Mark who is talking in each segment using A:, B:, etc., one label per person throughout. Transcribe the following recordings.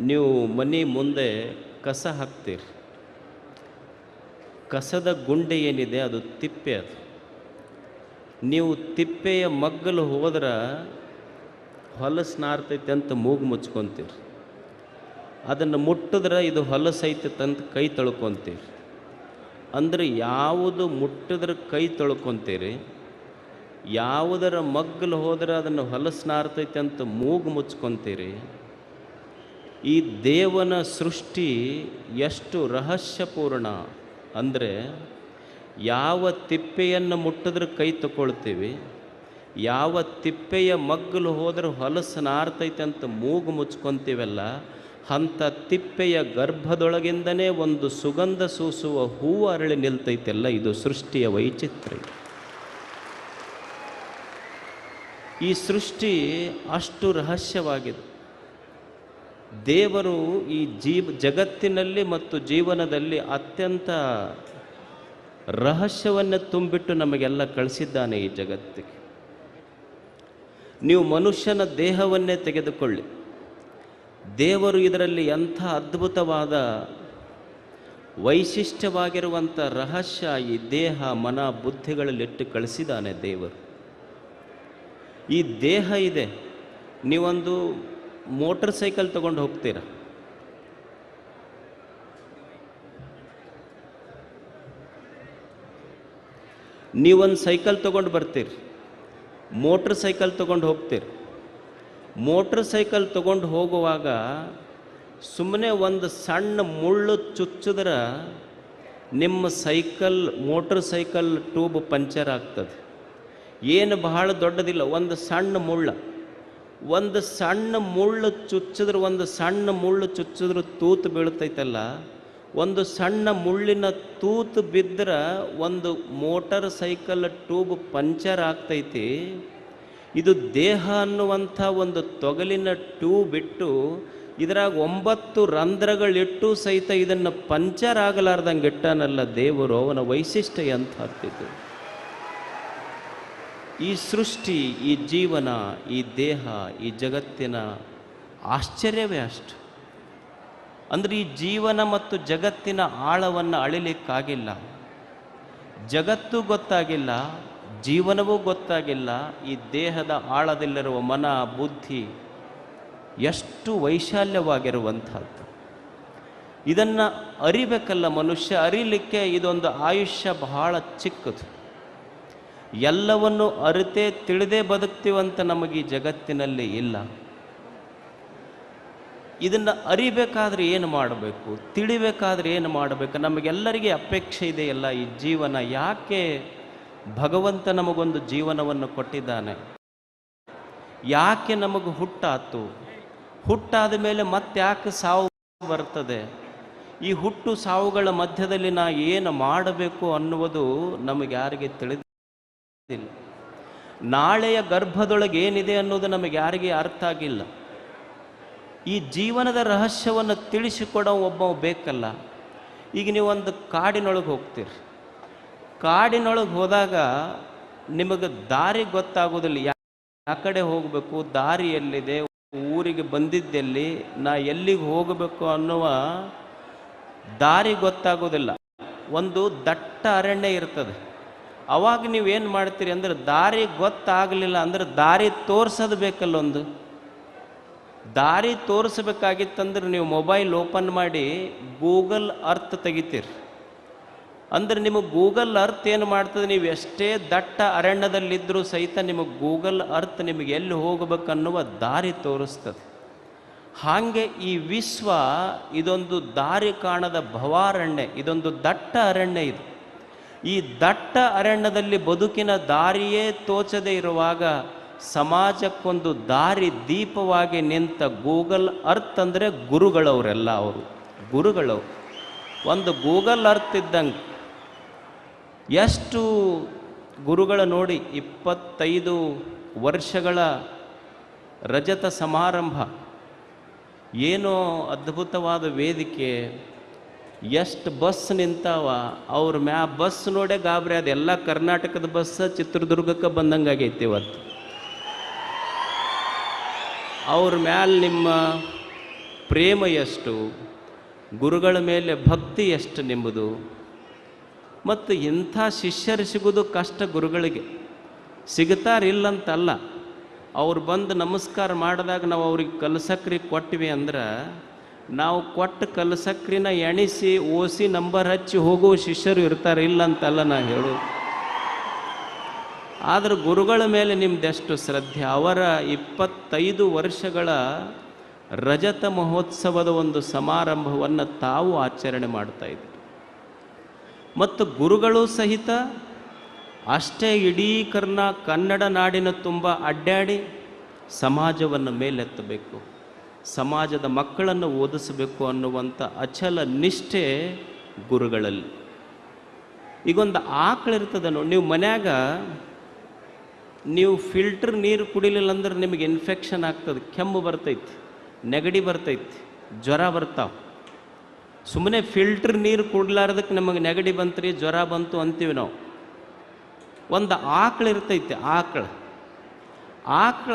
A: ನೀವು ಮನೆ ಮುಂದೆ ಕಸ ಹಾಕ್ತೀರಿ. ಕಸದ ಗುಂಡೆ ಏನಿದೆ ಅದು ತಿಪ್ಪೆ ಅದು. ನೀವು ತಿಪ್ಪೆಯ ಮಗ್ಗಲು ಹೋದ್ರೆ ಹೊಲಸು ನಾರ್ತೈತೆ ಅಂತ ಮೂಗು ಮುಚ್ಕೊತೀರಿ. ಅದನ್ನು ಮುಟ್ಟಿದ್ರೆ ಇದು ಹೊಲಸೈತೆ ಅಂತ ಕೈ ತೊಳ್ಕೊತೀರಿ. ಅಂದರೆ ಯಾವುದು ಮುಟ್ಟಿದ್ರೆ ಕೈ ತೊಳ್ಕೊತೀರಿ, ಯಾವುದರ ಮಗ್ಗಲು ಹೋದ್ರೆ ಅದನ್ನು ಹೊಲಸು ನಾರ್ತೈತೆ ಅಂತ ಮೂಗು ಮುಚ್ಕೊತೀರಿ ಈ ದೇವನ ಸೃಷ್ಟಿ ಎಷ್ಟು ರಹಸ್ಯಪೂರ್ಣ ಅಂದರೆ ಯಾವ ತಿಪ್ಪೆಯನ್ನು ಮುಟ್ಟಿದ್ರೆ ಕೈ ತಗೊಳ್ತೀವಿ, ಯಾವ ತಿಪ್ಪೆಯ ಮಗ್ಗಲು ಹೋದ್ರೆ ಹೊಲಸು ನಾರ್ತೈತೆ ಅಂತ ಮೂಗು ಮುಚ್ಕೊತೀವಲ್ಲ, ಅಂಥ ತಿಪ್ಪೆಯ ಗರ್ಭದೊಳಗಿಂದನೇ ಒಂದು ಸುಗಂಧ ಸೂಸುವ ಹೂವು ಅರಳಿ ನಿಲ್ತೈತೆಲ್ಲ, ಇದು ಸೃಷ್ಟಿಯ ವೈಚಿತ್ರ್ಯ. ಈ ಸೃಷ್ಟಿ ಅಷ್ಟು ರಹಸ್ಯವಾಗಿದೆ. ದೇವರು ಈ ಜೀವ ಜಗತ್ತಿನಲ್ಲಿ ಮತ್ತು ಜೀವನದಲ್ಲಿ ಅತ್ಯಂತ ರಹಸ್ಯವನ್ನು ತುಂಬಿಟ್ಟು ನಮಗೆಲ್ಲ ಕಳಿಸಿದ್ದಾನೆ ಈ ಜಗತ್ತಿಗೆ. ನೀವು ಮನುಷ್ಯನ ದೇಹವನ್ನೇ ತೆಗೆದುಕೊಳ್ಳಿ. ದೇವರು ಇದರಲ್ಲಿ ಎಂಥ ಅದ್ಭುತವಾದ ವೈಶಿಷ್ಟ್ಯವಾಗಿರುವಂಥ ರಹಸ್ಯ ಈ ದೇಹ, ಮನ ಬುದ್ಧಿಗಳಲ್ಲಿಟ್ಟು ಕಳಿಸಿದ್ದಾನೆ ದೇವರು. ಈ ದೇಹ ಇದೆ. ನೀವೊಂದು ಮೋಟರ್ ಸೈಕಲ್ ತಗೊಂಡು ಹೋಗ್ತೀರ? ನೀವೊಂದು ಸೈಕಲ್ ತಗೊಂಡು ಬರ್ತೀರಿ. ಮೋಟ್ರ್ ಸೈಕಲ್ ತಗೊಂಡು ಹೋಗ್ತೀರಿ. ಮೋಟ್ರ್ ಸೈಕಲ್ ತಗೊಂಡು ಹೋಗುವಾಗ ಸುಮ್ಮನೆ ಒಂದು ಸಣ್ಣ ಮುಳ್ಳು ಚುಚ್ಚಿದ್ರೆ ನಿಮ್ಮ cycle, motor cycle tube puncture ಆಗ್ತದೆ. ಏನು ಬಹಳ ದೊಡ್ಡದಿಲ್ಲ, ಒಂದು ಸಣ್ಣ ಮುಳ್ಳ. ಒಂದು ಸಣ್ಣ ಮುಳ್ಳು ಚುಚ್ಚಿದ್ರೆ, ಒಂದು ಸಣ್ಣ ಮುಳ್ಳು ಚುಚ್ಚಿದ್ರೆ ತೂತು ಬೀಳ್ತೈತಲ್ಲ. ಒಂದು ಸಣ್ಣ ಮುಳ್ಳಿನ ತೂತು ಬಿದ್ದರೆ ಒಂದು ಮೋಟರ್ ಸೈಕಲ್ ಟ್ಯೂಬ್ ಪಂಚರ್ ಆಗ್ತೈತಿ. ಇದು ದೇಹ ಅನ್ನುವಂಥ ಒಂದು ತೊಗಲಿನ ಟ್ಯೂಬ್ ಇಟ್ಟು ಇದರಾಗ ಒಂಬತ್ತು ರಂಧ್ರಗಳಿಟ್ಟು ಸಹಿತ ಇದನ್ನು ಪಂಚರ್ ಆಗಲಾರ್ದಂಗೆ ಇಟ್ಟಾನಲ್ಲ ದೇವರು, ಅವನ ವೈಶಿಷ್ಟ್ಯ ಎಂಥದ್ದು ಈ ಸೃಷ್ಟಿ, ಈ ಜೀವನ, ಈ ದೇಹ, ಈ ಜಗತ್ತಿನ ಆಶ್ಚರ್ಯವೇ ಅಷ್ಟು. ಅಂದರೆ ಈ ಜೀವನ ಮತ್ತು ಜಗತ್ತಿನ ಆಳವನ್ನು ಅಳಿಲಿಕ್ಕಾಗಿಲ್ಲ. ಜಗತ್ತು ಗೊತ್ತಾಗಿಲ್ಲ, ಜೀವನವೂ ಗೊತ್ತಾಗಿಲ್ಲ, ಈ ದೇಹದ ಆಳದಲ್ಲಿರುವ ಮನ, ಬುದ್ಧಿ ಎಷ್ಟು ವೈಶಾಲ್ಯವಾಗಿರುವಂಥದ್ದು. ಇದನ್ನು ಅರಿಬೇಕಲ್ಲ ಮನುಷ್ಯ, ಅರಿಲಿಕ್ಕೆ ಇದೊಂದು ಆಯುಷ್ಯ ಬಹಳ ಚಿಕ್ಕದು. ಎಲ್ಲವನ್ನು ಅರಿತೇ ತಿಳಿದೇ ಬದುಕ್ತೀವಂತ ನಮಗೆ ಈ ಜಗತ್ತಿನಲ್ಲಿ ಇಲ್ಲ. ಇದನ್ನು ಅರಿಬೇಕಾದ್ರೆ ಏನು ಮಾಡಬೇಕು? ತಿಳಿಬೇಕಾದ್ರೆ ಏನು ಮಾಡಬೇಕು? ನಮಗೆಲ್ಲರಿಗೆ ಅಪೇಕ್ಷೆ ಇದೆಯಲ್ಲ ಈ ಜೀವನ. ಯಾಕೆ ಭಗವಂತ ನಮಗೊಂದು ಜೀವನವನ್ನು ಕೊಟ್ಟಿದ್ದಾನೆ? ಯಾಕೆ ನಮಗೆ ಹುಟ್ಟಾತು? ಹುಟ್ಟಾದ ಮೇಲೆ ಮತ್ತೆ ಯಾಕೆ ಸಾವು ಬರ್ತದೆ? ಈ ಹುಟ್ಟು ಸಾವುಗಳ ಮಧ್ಯದಲ್ಲಿ ನಾ ಏನು ಮಾಡಬೇಕು ಅನ್ನುವುದು ನಮಗೆ ಯಾರಿಗೆ ತಿಳಿದಿಲ್ಲ ನಾಳೆಯ ಗರ್ಭದೊಳಗೆ ಏನಿದೆ ಅನ್ನೋದು ನಮಗೆ ಯಾರಿಗೆ ಅರ್ಥ ಆಗಿಲ್ಲ. ಈ ಜೀವನದ ರಹಸ್ಯವನ್ನು ತಿಳಿಸಿಕೊಡೋ ಒಬ್ಬ ಬೇಕಲ್ಲ. ಈಗ ನೀವು ಒಂದು ಕಾಡಿನೊಳಗೆ ಹೋಗ್ತೀರಿ. ಕಾಡಿನೊಳಗೆ ಹೋದಾಗ ನಿಮಗೆ ದಾರಿ ಗೊತ್ತಾಗೋದಿಲ್ಲ. ಯಾ ಕಡೆ ಹೋಗಬೇಕು, ದಾರಿ ಎಲ್ಲಿದೆ, ಊರಿಗೆ ಬಂದಿದ್ದೆಲ್ಲಿ, ನಾ ಎಲ್ಲಿಗೆ ಹೋಗಬೇಕು ಅನ್ನುವ ದಾರಿ ಗೊತ್ತಾಗೋದಿಲ್ಲ. ಒಂದು ದಟ್ಟ ಅರಣ್ಯ ಇರ್ತದೆ. ಅವಾಗ ನೀವೇನು ಮಾಡ್ತೀರಿ ಅಂದ್ರೆ ದಾರಿ ಗೊತ್ತಾಗಲಿಲ್ಲ ಅಂದ್ರೆ ದಾರಿ ತೋರಿಸೋದು ಬೇಕಲ್ಲೊಂದು ದಾರಿ ತೋರಿಸ್ಬೇಕಾಗಿತ್ತಂದ್ರೆ ನೀವು ಮೊಬೈಲ್ ಓಪನ್ ಮಾಡಿ ಗೂಗಲ್ ಅರ್ತ್ ತೆಗಿತೀರಿ. ಅಂದ್ರೆ ನಿಮಗೆ ಗೂಗಲ್ ಅರ್ತ್ ಏನು ಮಾಡ್ತದೆ? ನೀವು ಎಷ್ಟೇ ದಟ್ಟ ಅರಣ್ಯದಲ್ಲಿದ್ದರೂ ಸಹಿತ ನಿಮಗೆ ಗೂಗಲ್ ಅರ್ತ್ ನಿಮಗೆ ಎಲ್ಲಿ ಹೋಗಬೇಕನ್ನುವ ದಾರಿ ತೋರಿಸ್ತದೆ. ಹಾಗೆ ಈ ವಿಶ್ವ ಇದೊಂದು ದಾರಿ ಕಾಣದ ಭವಾರಣ್ಯ, ಇದೊಂದು ದಟ್ಟ ಅರಣ್ಯ ಇದು. ಈ ದಟ್ಟ ಅರಣ್ಯದಲ್ಲಿ ಬದುಕಿನ ದಾರಿಯೇ ತೋಚದೆ ಇರುವಾಗ ಸಮಾಜಕ್ಕೊಂದು ದಾರಿ ದೀಪವಾಗಿ ನಿಂತ ಗೂಗಲ್ ಅರ್ತ್ ಅಂದರೆ ಗುರುಗಳವರೆಲ್ಲ ಅವರು. ಗುರುಗಳವರು. ಒಂದು ಗೂಗಲ್ ಅರ್ತ್ ಇದ್ದಂಗೆ. ಎಷ್ಟು ಗುರುಗಳ ನೋಡಿ ಇಪ್ಪತ್ತೈದು ವರ್ಷಗಳ ರಜತ ಸಮಾರಂಭ. ಏನೋ ಅದ್ಭುತವಾದ ವೇದಿಕೆ. ಎಷ್ಟು ಬಸ್ ನಿಂತಾವ, ಅವ್ರ ಮ್ಯಾ ಬಸ್ ನೋಡೇ ಗಾಬರಿ ಅದು ಎಲ್ಲ ಕರ್ನಾಟಕದ ಬಸ್ ಚಿತ್ರದುರ್ಗಕ್ಕೆ ಬಂದಂಗೆ ಇವತ್ತು. ಅವ್ರ ಮ್ಯಾಲೆ ನಿಮ್ಮ ಪ್ರೇಮ ಎಷ್ಟು, ಗುರುಗಳ ಮೇಲೆ ಭಕ್ತಿ ಎಷ್ಟು ನಿಮ್ಮದು ಮತ್ತು ಇಂಥ ಶಿಷ್ಯರು ಸಿಗೋದು ಕಷ್ಟ ಗುರುಗಳಿಗೆ. ಸಿಗ್ತಾರಿಲ್ಲಂತಲ್ಲ ಅವ್ರು ಬಂದು ನಮಸ್ಕಾರ ಮಾಡಿದಾಗ ನಾವು ಅವ್ರಿಗೆ ಕಲಸಕ್ರಿ ಕೊಟ್ವಿ ಅಂದ್ರೆ ನಾವು ಕೊಟ್ಟು ಕಲಸಕ್ರಿನ ಎಣಿಸಿ, ಓಸಿ ನಂಬರ್ ಹಚ್ಚಿ ಹೋಗುವ ಶಿಷ್ಯರು ಇರ್ತಾರೆ ಇಲ್ಲ ಅಂತಲ್ಲ ನಾ ಹೇಳು ಆದ್ರೆ ಗುರುಗಳ ಮೇಲೆ ನಿಮ್ದೆಷ್ಟು ಶ್ರದ್ಧೆ? ಅವರ ಇಪ್ಪತ್ತೈದು ವರ್ಷಗಳ ರಜತ ಮಹೋತ್ಸವದ ಒಂದು ಸಮಾರಂಭವನ್ನು ತಾವು ಆಚರಣೆ ಮಾಡ್ತಾ ಇದ್ದರು ಮತ್ತು ಗುರುಗಳು ಸಹಿತ ಅಷ್ಟೇ ಇಡೀ ಕರ್ನಾ ಕನ್ನಡ ನಾಡಿನ ತುಂಬ ಅಡ್ಡಾಡಿ ಸಮಾಜವನ್ನು ಮೇಲೆತ್ತಬೇಕು. ಸಮಾಜದ ಮಕ್ಕಳನ್ನು ಓದಿಸಬೇಕು ಅನ್ನುವಂಥ ಅಚಲ ನಿಷ್ಠೆ ಗುರುಗಳಲ್ಲಿ. ಈಗೊಂದು ಆಕಳಿರ್ತದೆ ನೋಡಿ, ನೀವು ಮನ್ಯಾಗ ನೀವು ಫಿಲ್ಟರ್ ನೀರು ಕುಡಿಲಿಲ್ಲ ಅಂದ್ರೆ ನಿಮಗೆ ಇನ್ಫೆಕ್ಷನ್ ಆಗ್ತದೆ, ಕೆಮ್ಮು ಬರ್ತೈತಿ, ನೆಗಡಿ ಬರ್ತೈತಿ, ಜ್ವರ ಬರ್ತಾವೆ. ಸುಮ್ಮನೆ ಫಿಲ್ಟರ್ ನೀರು ಕುಡ್ಲಾರ್ದಕ್ಕೆ ನಮಗೆ ನೆಗಡಿ ಬಂತ್ರಿ ಜ್ವರ ಬಂತು ಅಂತೀವಿ ನಾವು. ಒಂದು ಆಕಳು ಇರ್ತೈತಿ, ಆಕಳ. ಆಕಳ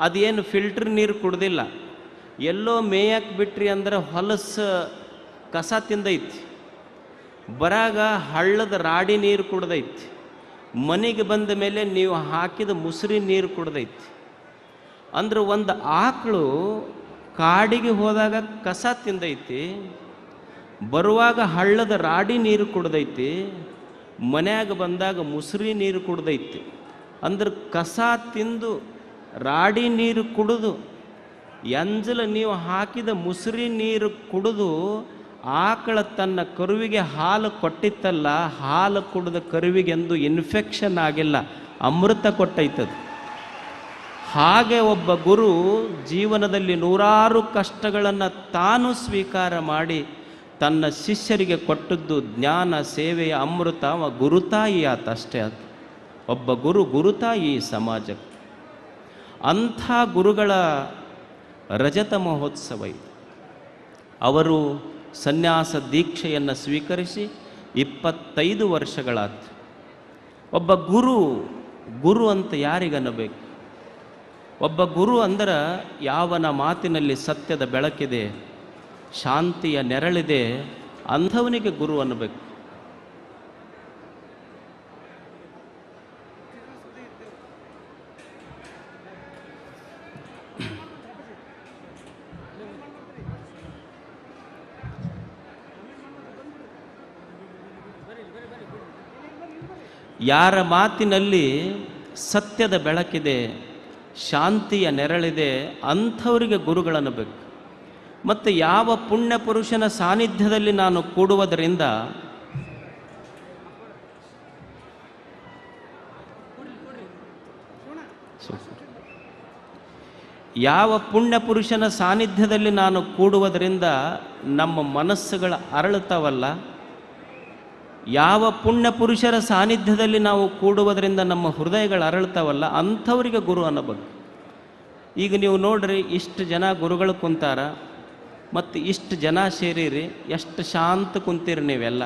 A: ಅದೇನು ಫಿಲ್ಟರ್ ನೀರು ಕುಡ್ದಿಲ್ಲ. ಎಲ್ಲೋ ಮೇಯಕ್ಕೆ ಬಿಟ್ರಿ ಅಂದ್ರೆ ಹೊಲಸು ಕಸ ತಿಂದೈತಿ. ಬರಾಗ ಹಳ್ಳದ ರಾಡಿ ನೀರು ಕುಡ್ದೈತಿ. ಮನೆಗೆ ಬಂದ ಮೇಲೆ ನೀವು ಹಾಕಿದ ಮುಸುರಿ ನೀರು ಕುಡ್ದೈತಿ. ಅಂದ್ರೆ ಒಂದು ಆಕಳು ಕಾಡಿಗೆ ಹೋದಾಗ ಕಸ ತಿಂದೈತಿ. ಬರುವಾಗ ಹಳ್ಳದ ರಾಡಿ ನೀರು ಕುಡ್ದೈತಿ. ಮನ್ಯಾಗ ಬಂದಾಗ ಮುಸುರಿ ನೀರು ಕುಡ್ದೈತಿ. ಅಂದ್ರೆ ಕಸ ತಿಂದು ರಾಡಿ ನೀರು ಕುಡಿದು. ಎಂಜಲ ನೀವು ಹಾಕಿದ ಮುಸುರಿ ನೀರು ಕುಡಿದು, ಆಕಳ ತನ್ನ ಕರುವಿಗೆ ಹಾಲು ಕೊಟ್ಟಿತ್ತಲ್ಲ, ಹಾಲು ಕುಡಿದ ಕರುವಿಗೆಂದು ಇನ್ಫೆಕ್ಷನ್ ಆಗಿಲ್ಲ, ಅಮೃತ ಕೊಟ್ಟೈತದು. ಹಾಗೆ ಒಬ್ಬ ಗುರು ಜೀವನದಲ್ಲಿ ನೂರಾರು ಕಷ್ಟಗಳನ್ನು ತಾನು ಸ್ವೀಕಾರ ಮಾಡಿ ತನ್ನ ಶಿಷ್ಯರಿಗೆ ಕೊಟ್ಟದ್ದು ಜ್ಞಾನ, ಸೇವೆಯ ಅಮೃತ ಗುರುತಾಯಿ ಆತ ಅಷ್ಟೇ ಆತ. ಒಬ್ಬ ಗುರು ಗುರುತಾಯಿ ಸಮಾಜಕ್ಕೆ. ಅಂಥ ಗುರುಗಳ ರಜತ ಮಹೋತ್ಸವ ಇದು. ಅವರು ಸನ್ಯಾಸ ದೀಕ್ಷೆಯನ್ನು ಸ್ವೀಕರಿಸಿ ಇಪ್ಪತ್ತೈದು ವರ್ಷಗಳಾತು ಒಬ್ಬ ಗುರು ಗುರು ಅಂತ ಯಾರಿಗನ್ನಬೇಕು ಒಬ್ಬ ಗುರು ಅಂದ್ರೆ ಯಾವನ ಮಾತಿನಲ್ಲಿ ಸತ್ಯದ ಬೆಳಕಿದೆ, ಶಾಂತಿಯ ನೆರಳಿದೆ, ಅಂಥವನಿಗೆ ಗುರು ಅನ್ನಬೇಕು. ಯಾರ ಮಾತಿನಲ್ಲಿ ಸತ್ಯದ ಬೆಳಕಿದೆ, ಶಾಂತಿಯ ನೆರಳಿದೆ, ಅಂಥವರಿಗೆ ಗುರುಗಳನ್ನು ಬೇಕು. ಮತ್ತು ಯಾವ ಪುಣ್ಯ ಪುರುಷನ ಸಾನ್ನಿಧ್ಯದಲ್ಲಿ ನಾನು ಕೂಡುವುದರಿಂದ ಯಾವ ಪುಣ್ಯ ಪುರುಷನ ಸಾನ್ನಿಧ್ಯದಲ್ಲಿ ನಾನು ಕೂಡುವುದರಿಂದ ನಮ್ಮ ಮನಸ್ಸುಗಳ ಅರಳುತ್ತವಲ್ಲ. ಯಾವ ಪುಣ್ಯ ಪುರುಷರ ಸಾನ್ನಿಧ್ಯದಲ್ಲಿ ನಾವು ಕೂಡುವುದರಿಂದ ನಮ್ಮ ಹೃದಯಗಳು ಅರಳ್ತಾವಲ್ಲ, ಅಂಥವರಿಗೆ ಗುರು ಅನ್ನಬೇಕು ಈಗ ನೀವು ನೋಡ್ರಿ, ಇಷ್ಟು ಜನ ಗುರುಗಳು ಕುಂತಾರ, ಮತ್ತು ಇಷ್ಟು ಜನ ಸೇರಿರಿ, ಎಷ್ಟು ಶಾಂತ ಕುಂತೀರಿ ನೀವೆಲ್ಲ.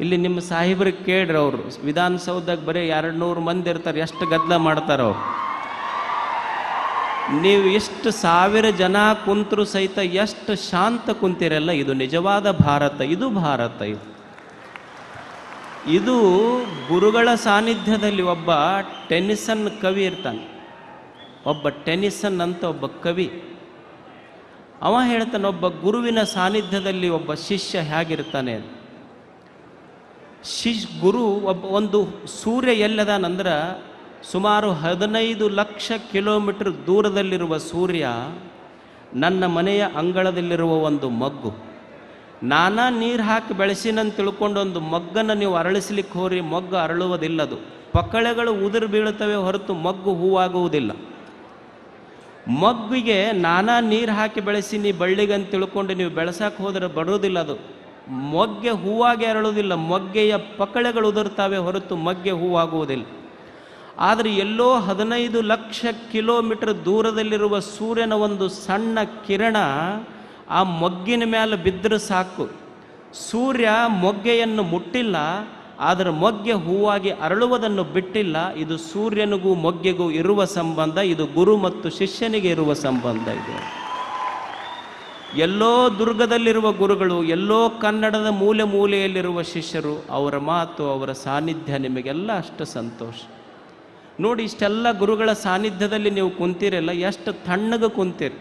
A: ಇಲ್ಲಿ ನಿಮ್ಮ ಸಾಹೇಬ್ರಿಗೆ ಕೇಳ್ರಿ ಅವರು ವಿಧಾನಸೌಧಕ್ಕೆ ಬರೀ ಎರಡು ನೂರು ಮಂದಿ ಇರ್ತಾರೆ, ಎಷ್ಟು ಗದ್ದಲ ಮಾಡ್ತಾರೆ ಅವರು. ನೀವು ಎಷ್ಟು ಸಾವಿರ ಜನ ಕುಂತರು ಸಹಿತ ಎಷ್ಟು ಶಾಂತ ಕುಂತಿರಲ್ಲ, ಇದು ನಿಜವಾದ ಭಾರತ, ಇದು ಭಾರತ, ಇದು. ಇದು ಗುರುಗಳ ಸಾನ್ನಿಧ್ಯದಲ್ಲಿ ಒಬ್ಬ ಟೆನಿಸನ್ ಕವಿ ಇರ್ತಾನೆ. ಒಬ್ಬ ಟೆನಿಸನ್ ಅಂತ ಒಬ್ಬ ಕವಿ. ಅವ ಹೇಳ್ತಾನೆ, ಒಬ್ಬ ಗುರುವಿನ ಸಾನ್ನಿಧ್ಯದಲ್ಲಿ ಒಬ್ಬ ಶಿಷ್ಯ ಹೇಗಿರ್ತಾನೆ. ಶಿಶ್ ಗುರು ಒಬ್ಬ ಒಂದು ಸೂರ್ಯ ಎಲ್ಲದಾನಂದ್ರೆ ಸುಮಾರು ಹದಿನೈದು ಲಕ್ಷ ಕಿಲೋಮೀಟರ್ ದೂರದಲ್ಲಿರುವ ಸೂರ್ಯ, ನನ್ನ ಮನೆಯ ಅಂಗಳದಲ್ಲಿರುವ ಒಂದು ಮಗ್ಗು. ನಾನಾ ನೀರು ಹಾಕಿ ಬೆಳೆಸಿನಂತ ತಿಳ್ಕೊಂಡು ಒಂದು ಮಗ್ಗನ್ನು ನೀವು ಅರಳಿಸ್ಲಿಕ್ಕೆ ಹೋರಿ, ಮೊಗ್ಗು ಅರಳುವುದಿಲ್ಲದು. ಪಕ್ಕಳೆಗಳು ಉದುರು ಬೀಳುತ್ತವೆ ಹೊರತು ಮಗ್ಗು ಹೂವಾಗುವುದಿಲ್ಲ. ಮಗ್ಗಿಗೆ ನಾನಾ ನೀರು ಹಾಕಿ ಬೆಳೆಸಿನಿ ಬಳ್ಳಿಗೆ ಅಂತ ತಿಳ್ಕೊಂಡು ನೀವು ಬೆಳೆಸಕ್ಕೆ ಹೋದರೆ ಬರೋದಿಲ್ಲ ಅದು ಮೊಗ್ಗೆ ಹೂವಾಗಿ ಅರಳುವುದಿಲ್ಲ, ಮೊಗ್ಗೆಯ ಪಕ್ಕಳೆಗಳು ಉದುರ್ತಾವೆ ಹೊರತು ಮಗ್ಗೆ ಹೂವಾಗುವುದಿಲ್ಲ. ಆದರೆ ಎಲ್ಲೋ ಹದಿನೈದು ಲಕ್ಷ ಕಿಲೋಮೀಟರ್ ದೂರದಲ್ಲಿರುವ ಸೂರ್ಯನ ಒಂದು ಸಣ್ಣ ಕಿರಣ ಆ ಮೊಗ್ಗಿನ ಮೇಲೆ ಬಿದ್ದರೆ ಸಾಕು. ಸೂರ್ಯ ಮೊಗ್ಗೆಯನ್ನು ಮುಟ್ಟಿಲ್ಲ, ಆದರೆ ಮೊಗ್ಗೆ ಹೂವಾಗಿ ಅರಳುವುದನ್ನು ಬಿಟ್ಟಿಲ್ಲ. ಇದು ಸೂರ್ಯನಿಗೂ ಮೊಗ್ಗೆಗೂ ಇರುವ ಸಂಬಂಧ, ಇದು ಗುರು ಮತ್ತು ಶಿಷ್ಯನಿಗೆ ಇರುವ ಸಂಬಂಧ ಇದು. ಎಲ್ಲೋ ದುರ್ಗದಲ್ಲಿರುವ ಗುರುಗಳು, ಎಲ್ಲೋ ಕನ್ನಡದ ಮೂಲೆ ಮೂಲೆಯಲ್ಲಿರುವ ಶಿಷ್ಯರು, ಅವರ ಮಾತು, ಅವರ ಸಾನ್ನಿಧ್ಯ ನಿಮಗೆಲ್ಲ ಅಷ್ಟು ಸಂತೋಷ. ನೋಡಿ, ಇಷ್ಟೆಲ್ಲ ಗುರುಗಳ ಸಾನ್ನಿಧ್ಯದಲ್ಲಿ ನೀವು ಕುಂತಿರಲ್ಲ, ಎಷ್ಟು ತಣ್ಣಗೆ ಕುಂತೀರಿ.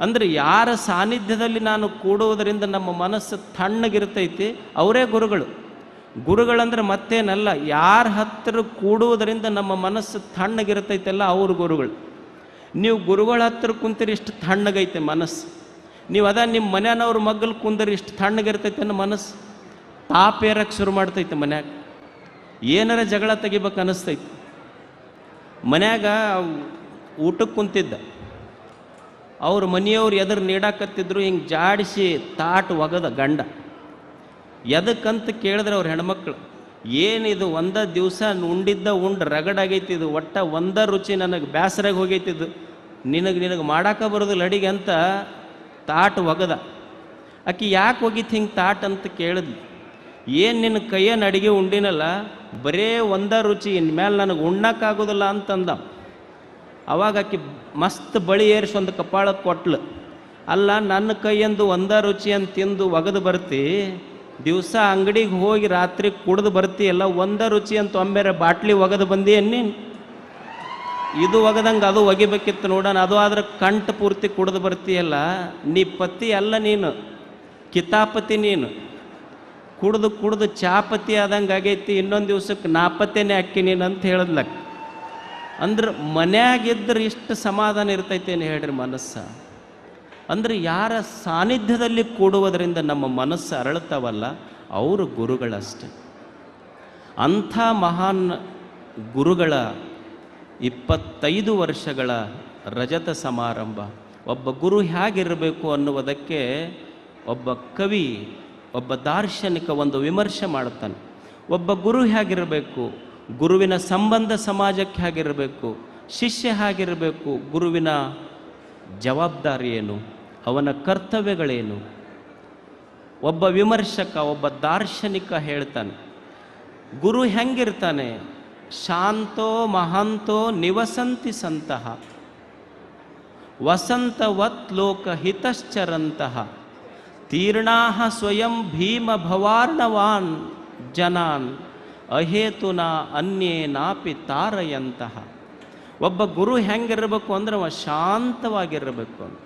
A: ಅಂದರೆ ಯಾರ ಸಾನ್ನಿಧ್ಯದಲ್ಲಿ ನಾನು ಕೂಡುವುದರಿಂದ ನಮ್ಮ ಮನಸ್ಸು ತಣ್ಣಗಿರ್ತೈತಿ? ಅವರೇ ಗುರುಗಳು. ಗುರುಗಳಂದ್ರೆ ಮತ್ತೇನಲ್ಲ, ಯಾರ ಹತ್ತಿರ ಕೂಡುವುದರಿಂದ ನಮ್ಮ ಮನಸ್ಸು ತಣ್ಣಗಿರ್ತೈತಲ್ಲ ಅವ್ರ ಗುರುಗಳು. ನೀವು ಗುರುಗಳ ಹತ್ತಿರ ಕುಂತೀರಿ, ಇಷ್ಟು ತಣ್ಣಗೈತೆ ಮನಸ್ಸು. ನೀವು ಅದ ನಿಮ್ಮ ಮನೆಯವ್ರ ಮಗ್ಗಲು ಕುಂದರಿ, ಇಷ್ಟು ತಣ್ಣಗಿರ್ತೈತೆ ಅನ್ನೋ ಮನಸ್ಸು. ತಾಪ ಏರಕ್ಕೆ ಶುರು ಮಾಡ್ತೈತೆ ಮನ್ಯಾಗ. ಏನಾರ ಜಗಳ ತೆಗಿಬೇಕು ಅನಿಸ್ತೈತಿ. ಮನ್ಯಾಗ ಊಟಕ್ಕೆ ಕುಂತಿದ್ದ. ಅವ್ರ ಮನೆಯವ್ರು ಎದುರು ನೀಡಾಕತ್ತಿದ್ರು, ಹಿಂಗೆ ಜಾಡಿಸಿ ತಾಟ್ ಒಗದ ಗಂಡ. ಎದಕ್ಕಂತ ಕೇಳಿದ್ರೆ ಅವ್ರ ಹೆಣ್ಮಕ್ಳು ಏನಿದು ಒಂದ ದಿವಸ ಉಂಡಿದ್ದ ಉಂಡು ರಗಡಾಗೈತಿ, ಇದು ಒಟ್ಟ ಒಂದ ರುಚಿ ನನಗೆ ಬ್ಯಾಸರಾಗಿ ಹೋಗೈತಿದ್ದು ನಿನಗೆ ನಿನಗೆ ಮಾಡಾಕ ಬರೋದಿಲ್ಲ ಅಡಿಗೆ ಅಂತ ತಾಟ್ ಒಗದ. ಆಕಿ ಯಾಕೆ ಹೋಗಿತ್ತು ಹಿಂಗೆ ತಾಟ್ ಅಂತ ಕೇಳಿದ್ಲು. ಏನು ನಿನ್ನ ಕೈಯನ್ನು ಅಡಿಗೆ ಉಂಡಿನಲ್ಲ, ಬರೇ ಒಂದ ರುಚಿ ಇನ್ಮೇಲೆ ನನಗೆ ಉಣ್ಣಕ್ಕಾಗೋದಿಲ್ಲ ಅಂತಂದ ಅವಾಗ ಆಕಿ ಮಸ್ತ್ ಬಳಿ ಏರಿಸಿ ಒಂದು ಕಪಾಳ ಕೊಟ್ಲು. ಅಲ್ಲ, ನನ್ನ ಕೈಯಂದು ಒಂದ ರುಚಿ ಅಂತ ತಿಂದು ಒಗೆದು ಬರ್ತಿ, ದಿವಸ ಅಂಗಡಿಗೆ ಹೋಗಿ ರಾತ್ರಿ ಕುಡ್ದು ಬರ್ತೀಯಲ್ಲ ಒಂದ ರುಚಿ ಅಂತ ಒಂಬೇರೆ ಬಾಟ್ಲಿ ಒಗೆದು ಬಂದಿ ನೀನು? ಇದು ಒಗದಂಗೆ ಅದು ಒಗಿಬೇಕಿತ್ತು ನೋಡೋಣ, ಅದು ಆದ್ರೆ ಕಂಠ ಪೂರ್ತಿ ಕುಡಿದು ಬರ್ತೀಯಲ್ಲ, ನೀ ಪತಿ ಅಲ್ಲ ನೀನು, ಕಿತಾಪತಿ ನೀನು. ಕುಡ್ದು ಕುಡ್ದು ಚಾಪತಿ ಆದಂಗೆ ಆಗೈತಿ, ಇನ್ನೊಂದು ದಿವ್ಸಕ್ಕೆ ನಾಪತ್ತೇನೆ ಅಕ್ಕಿ ನೀನು ಅಂತ ಹೇಳಿದ್ಲಕ್ಕ. ಅಂದ್ರೆ ಮನ್ಯಾಗಿದ್ದರೆ ಇಷ್ಟು ಸಮಾಧಾನ ಇರ್ತೈತೆ ಏನು ಹೇಳ್ರಿ ಮನಸ್ಸು? ಅಂದ್ರೆ ಯಾರ ಸಾನ್ನಿಧ್ಯದಲ್ಲಿ ಕೂಡುವುದರಿಂದ ನಮ್ಮ ಮನಸ್ಸು ಅರಳುತ್ತವಲ್ಲ, ಅವರು ಗುರುಗಳಷ್ಟೆ. ಅಂಥ ಮಹಾನ್ ಗುರುಗಳ ಇಪ್ಪತ್ತೈದು ವರ್ಷಗಳ ರಜತ ಸಮಾರಂಭ, ಒಬ್ಬ ಗುರು ಹೇಗಿರಬೇಕು ಅನ್ನುವುದಕ್ಕೆ ಒಬ್ಬ ಕವಿ, ಒಬ್ಬ ದಾರ್ಶನಿಕ ಒಂದು ವಿಮರ್ಶೆ ಮಾಡುತ್ತಾನೆ ಒಬ್ಬ ಗುರು ಹೇಗಿರಬೇಕು? ಗುರುವಿನ ಸಂಬಂಧ ಸಮಾಜಕ್ಕೆ ಹಾಗಿರಬೇಕು, ಶಿಷ್ಯ ಹಾಗಿರಬೇಕು, ಗುರುವಿನ ಜವಾಬ್ದಾರಿ ಏನು, ಅವನ ಕರ್ತವ್ಯಗಳೇನು? ಒಬ್ಬ ವಿಮರ್ಶಕ, ಒಬ್ಬ ದಾರ್ಶನಿಕ ಹೇಳ್ತಾನೆ, ಗುರು ಹೆಂಗಿರ್ತಾನೆ? ಶಾಂತೋ ಮಹಾಂತೋ ನಿವಸಂತಿ ಸಂತಹ ವಸಂತವತ್ ಲೋಕ ಹಿತಶ್ಚರಂತಹ ತೀರ್ಣಾಹ ಸ್ವಯಂ ಭೀಮ ಭವಾರ್ಣವಾನ್ ಜನಾನ್. ಅಹೇತುನ ಅನ್ಯೇನಾಪಿ ತಾರಯಂತಹ. ಒಬ್ಬ ಗುರು ಹೆಂಗಿರಬೇಕು ಅಂದ್ರೆ ಅವ ಶಾಂತವಾಗಿರಬೇಕು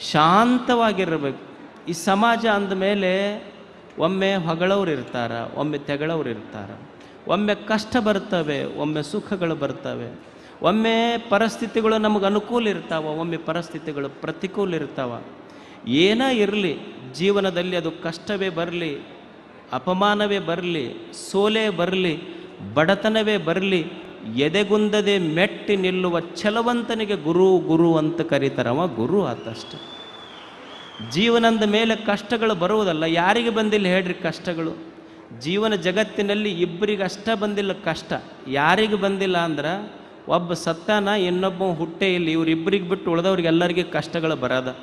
A: ಶಾಂತವಾಗಿರಬೇಕು. ಈ ಸಮಾಜ ಅಂದಮೇಲೆ ಒಮ್ಮೆ ಹೊಗಳವ್ರು ಇರ್ತಾರ, ಒಮ್ಮೆ ತೆಗಳವ್ರು ಇರ್ತಾರ. ಒಮ್ಮೆ ಕಷ್ಟ ಬರ್ತವೆ, ಒಮ್ಮೆ ಸುಖಗಳು ಬರ್ತವೆ. ಒಮ್ಮೆ ಪರಿಸ್ಥಿತಿಗಳು ನಮಗೆ ಅನುಕೂಲ ಇರ್ತಾವ, ಒಮ್ಮೆ ಪರಿಸ್ಥಿತಿಗಳು ಪ್ರತಿಕೂಲ ಇರ್ತಾವ. ಏನೇ ಇರಲಿ, ಜೀವನದಲ್ಲಿ ಅದು ಕಷ್ಟವೇ ಬರಲಿ ಅಪಮಾನವೇ ಬರಲಿ, ಸೋಲೆ ಬರಲಿ, ಬಡತನವೇ ಬರಲಿ, ಎದೆಗುಂದದೆ ಮೆಟ್ಟಿ ನಿಲ್ಲುವ ಛಲವಂತನಿಗೆ ಗುರು ಗುರು ಅಂತ ಕರೀತಾರವ ಗುರು ಆತಷ್ಟೆ. ಜೀವನದ ಮೇಲೆ ಕಷ್ಟಗಳು ಬರುವುದಲ್ಲ, ಯಾರಿಗೆ ಬಂದಿಲ್ಲ ಹೇಳ್ರಿ ಕಷ್ಟಗಳು? ಜೀವನ ಜಗತ್ತಿನಲ್ಲಿ ಇಬ್ಬರಿಗಷ್ಟ ಬಂದಿಲ್ಲ ಕಷ್ಟ. ಯಾರಿಗೆ ಬಂದಿಲ್ಲ ಅಂದ್ರೆ, ಒಬ್ಬ ಸತ್ತಾನ, ಇನ್ನೊಬ್ಬ ಹುಟ್ಟೆ ಇಲ್ಲಿ, ಇವ್ರಿಬ್ಬರಿಗೆ ಬಿಟ್ಟು ಉಳಿದವ್ರಿಗೆಲ್ಲರಿಗೆ ಕಷ್ಟಗಳು ಬರೋದ.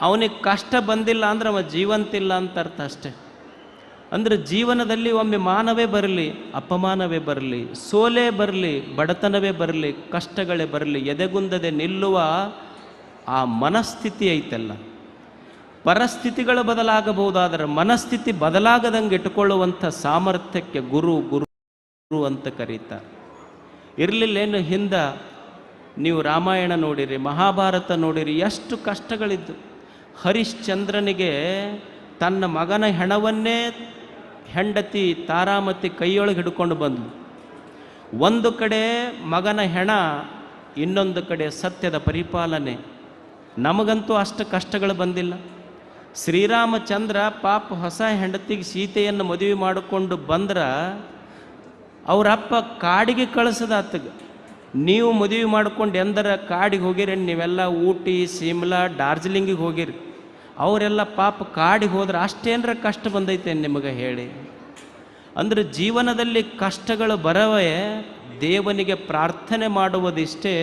A: ಅವನಿಗೆ ಕಷ್ಟ ಬಂದಿಲ್ಲ ಅಂದ್ರೆ ಅವ ಜೀವಂತಿಲ್ಲ ಅಂತ ಅರ್ಥ ಅಷ್ಟೆ. ಅಂದರೆ ಜೀವನದಲ್ಲಿ ಒಮ್ಮೆ ಮಾನವೇ ಬರಲಿ, ಅಪಮಾನವೇ ಬರಲಿ, ಸೋಲೆ ಬರಲಿ, ಬಡತನವೇ ಬರಲಿ, ಕಷ್ಟಗಳೇ ಬರಲಿ, ಎದೆಗುಂದದೆ ನಿಲ್ಲುವ ಆ ಮನಸ್ಥಿತಿ ಐತಲ್ಲ. ಪರಿಸ್ಥಿತಿಗಳು ಬದಲಾಗಬಹುದಾದರೆ ಮನಸ್ಥಿತಿ ಬದಲಾಗದಂಗೆ ಇಟ್ಟುಕೊಳ್ಳುವಂಥ ಸಾಮರ್ಥ್ಯಕ್ಕೆ ಗುರು ಗುರು ಅಂತ ಕರೀತಾರೆ. ಇರಲಿಲ್ಲೇನು ಹಿಂದ, ನೀವು ರಾಮಾಯಣ ನೋಡಿರಿ, ಮಹಾಭಾರತ ನೋಡಿರಿ, ಎಷ್ಟು ಕಷ್ಟಗಳಿದ್ದು. ಹರಿಶ್ಚಂದ್ರನಿಗೆ ತನ್ನ ಮಗನ ಹೆಣವನ್ನೇ ಹೆಂಡತಿ ತಾರಾಮತಿ ಕೈಯೊಳಗೆ ಹಿಡ್ಕೊಂಡು ಬಂದ್ಲು. ಒಂದು ಕಡೆ ಮಗನ ಹೆಣ, ಇನ್ನೊಂದು ಕಡೆ ಸತ್ಯದ ಪರಿಪಾಲನೆ. ನಮಗಂತೂ ಅಷ್ಟು ಕಷ್ಟಗಳು ಬಂದಿಲ್ಲ. ಶ್ರೀರಾಮಚಂದ್ರ ಪಾಪ ಹೊಸ ಹೆಂಡತಿಗೆ ಸೀತೆಯನ್ನು ಮದುವೆ ಮಾಡಿಕೊಂಡು ಬಂದ್ರ ಅವರಪ್ಪ ಕಾಡಿಗೆ ಕಳಿಸದ ಆತಗೆ ನೀವು ಮದುವೆ ಮಾಡ್ಕೊಂಡು ಎಂದರ ಕಾಡಿಗೆ ಹೋಗಿರಿ, ನೀವೆಲ್ಲ ಊಟಿ ಸಿಮ್ಲಾ ಡಾರ್ಜಿಲಿಂಗಿಗೆ ಹೋಗಿರಿ. ಅವರೆಲ್ಲ ಪಾಪ ಕಾಡಿಗೆ ಹೋದ್ರೆ ಅಷ್ಟೇನರ ಕಷ್ಟ ಬಂದೈತೆ ನಿಮಗೆ ಹೇಳಿ. ಅಂದ್ರೆ ಜೀವನದಲ್ಲಿ ಕಷ್ಟಗಳು ಬರವೇ ದೇವನಿಗೆ ಪ್ರಾರ್ಥನೆ ಮಾಡುವುದಿಷ್ಟೇ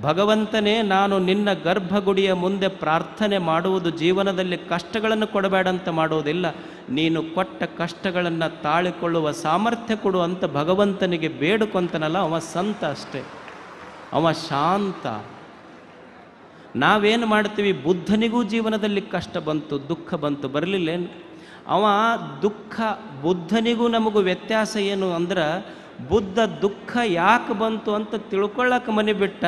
A: ಭಗವಂತನೇ, ನಾನು ನಿನ್ನ ಗರ್ಭಗುಡಿಯ ಮುಂದೆ ಪ್ರಾರ್ಥನೆ ಮಾಡುವುದು ಜೀವನದಲ್ಲಿ ಕಷ್ಟಗಳನ್ನು ಕೊಡಬೇಡಂತ ಮಾಡುವುದಿಲ್ಲ ನೀನು ಕೊಟ್ಟ ಕಷ್ಟಗಳನ್ನು ತಾಳಿಕೊಳ್ಳುವ ಸಾಮರ್ಥ್ಯ ಕೊಡು ಅಂತ ಭಗವಂತನಿಗೆ ಬೇಡುಕೊಂತನಲ್ಲ, ಅವ ಸಂತ ಅಷ್ಟೇ. ಅವ ಶಾಂತ. ನಾವೇನು ಮಾಡ್ತೀವಿ? ಬುದ್ಧನಿಗೂ ಜೀವನದಲ್ಲಿ ಕಷ್ಟ ಬಂತು, ದುಃಖ ಬಂತು, ಬರಲಿಲ್ಲೇನು? ಅವ ದುಃಖ, ಬುದ್ಧನಿಗೂ ನಮಗೂ ವ್ಯತ್ಯಾಸ ಏನು ಅಂದ್ರೆ ಬುದ್ಧ ದುಃಖ ಯಾಕೆ ಬಂತು ಅಂತ ತಿಳ್ಕೊಳ್ಳೋಕೆ ಮನೆ ಬಿಟ್ಟ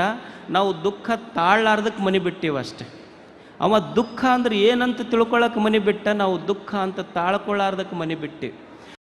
A: ನಾವು ದುಃಖ ತಾಳ್ಲಾರ್ದಕ್ಕೆ ಮನೆ ಬಿಟ್ಟೀವಷ್ಟೆ ಅವ ದುಃಖ ಅಂದ್ರೆ ಏನಂತ ತಿಳ್ಕೊಳ್ಳೋಕೆ ಮನೆ ಬಿಟ್ಟ ನಾವು ದುಃಖ ಅಂತ ತಾಳ್ಕೊಳ್ಳಾರ್ದಕ್ಕೆ ಮನೆ ಬಿಟ್ಟಿವಿ.